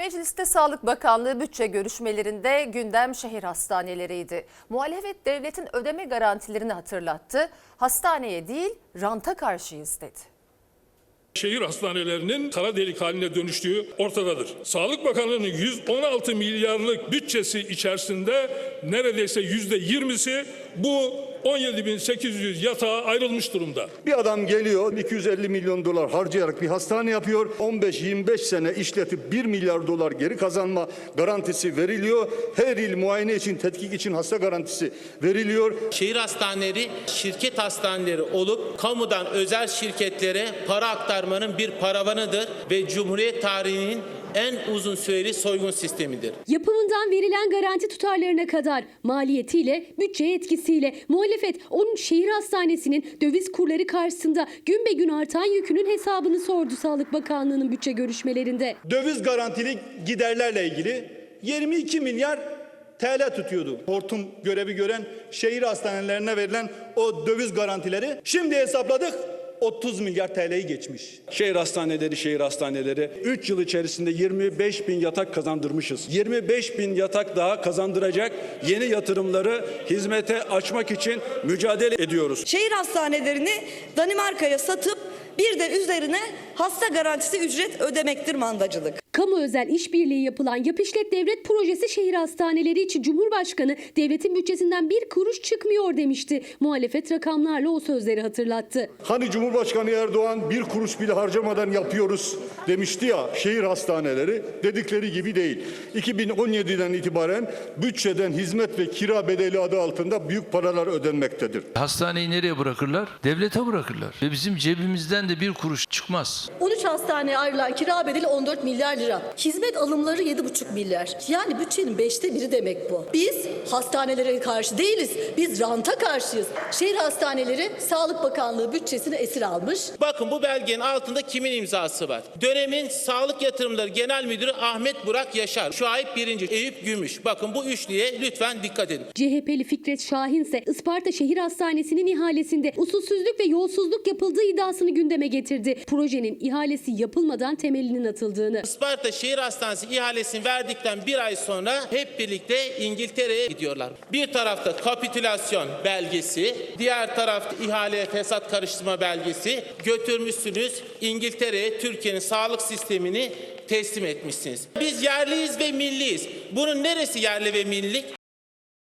Mecliste Sağlık Bakanlığı bütçe görüşmelerinde gündem şehir hastaneleriydi. Muhalefet devletin ödeme garantilerini hatırlattı. Hastaneye değil ranta karşıyız dedi. Şehir hastanelerinin kara delik haline dönüştüğü ortadadır. Sağlık Bakanlığı'nın 116 milyarlık bütçesi içerisinde neredeyse yüzde 20'si bu 17.800 yatağa ayrılmış durumda. Bir adam geliyor 250 milyon dolar harcayarak bir hastane yapıyor. 15-25 sene işletip 1 milyar dolar geri kazanma garantisi veriliyor. Her yıl muayene için, tetkik için hasta garantisi veriliyor. Şehir hastaneleri şirket hastaneleri olup kamudan özel şirketlere para aktarmanın bir paravanıdır ve Cumhuriyet tarihinin en uzun süreli soygun sistemidir. Yapımından verilen garanti tutarlarına kadar maliyetiyle, bütçe etkisiyle muhalefet 13 şehir hastanesinin döviz kurları karşısında gün be gün artan yükünün hesabını sordu Sağlık Bakanlığı'nın bütçe görüşmelerinde. döviz garantili giderlerle ilgili 22 milyar TL tutuyordu. Hortum görevi gören şehir hastanelerine verilen o döviz garantileri şimdi hesapladık 30 milyar TL'yi geçmiş. Şehir hastaneleri, şehir hastaneleri 3 yıl içerisinde 25 bin yatak kazandırmışız. 25 bin yatak daha kazandıracak yeni yatırımları hizmete açmak için mücadele ediyoruz. şehir hastanelerini Danimarka'ya satıp bir de üzerine hasta garantisi ücret ödemektir mandacılık. Kamu özel işbirliği yapılan Yap İşlet Devlet Projesi şehir hastaneleri için Cumhurbaşkanı devletin bütçesinden bir kuruş çıkmıyor demişti. Muhalefet rakamlarla o sözleri hatırlattı. Hani Cumhurbaşkanı Erdoğan bir kuruş bile harcamadan yapıyoruz demişti ya şehir hastaneleri dedikleri gibi değil. 2017'den itibaren bütçeden hizmet ve kira bedeli adı altında büyük paralar ödenmektedir. Hastaneyi nereye bırakırlar? Devlete bırakırlar. Ve bizim cebimizden de bir kuruş çıkmaz. 13 hastaneye ayrılan kira bedeli 14 milyar lira. Hizmet alımları 7,5 milyar. Yani bütçenin beşte biri demek bu. Biz hastanelere karşı değiliz. Biz ranta karşıyız. Şehir hastaneleri Sağlık Bakanlığı bütçesini esir almış. Bakın bu belgenin altında kimin imzası var? Dönemin Sağlık Yatırımları Genel Müdürü Ahmet Burak Yaşar. Şuayb Birinci, Eyüp Gümüş. Bakın bu üçlüye lütfen dikkat edin. CHP'li Fikret Şahin ise Isparta Şehir Hastanesi'nin ihalesinde usulsüzlük ve yolsuzluk yapıldığı iddiasını gündeme getirdi. Projenin ihalesi yapılmadan temelinin atıldığını. Isparta Şehir Hastanesi ihalesini verdikten bir ay sonra hep birlikte İngiltere'ye gidiyorlar. Bir tarafta kapitülasyon belgesi, diğer tarafta ihaleye fesat karıştırma belgesi götürmüşsünüz İngiltere'ye Türkiye'nin sağlık sistemini teslim etmişsiniz. Biz yerliyiz ve milliyiz. Bunun neresi yerli ve millilik?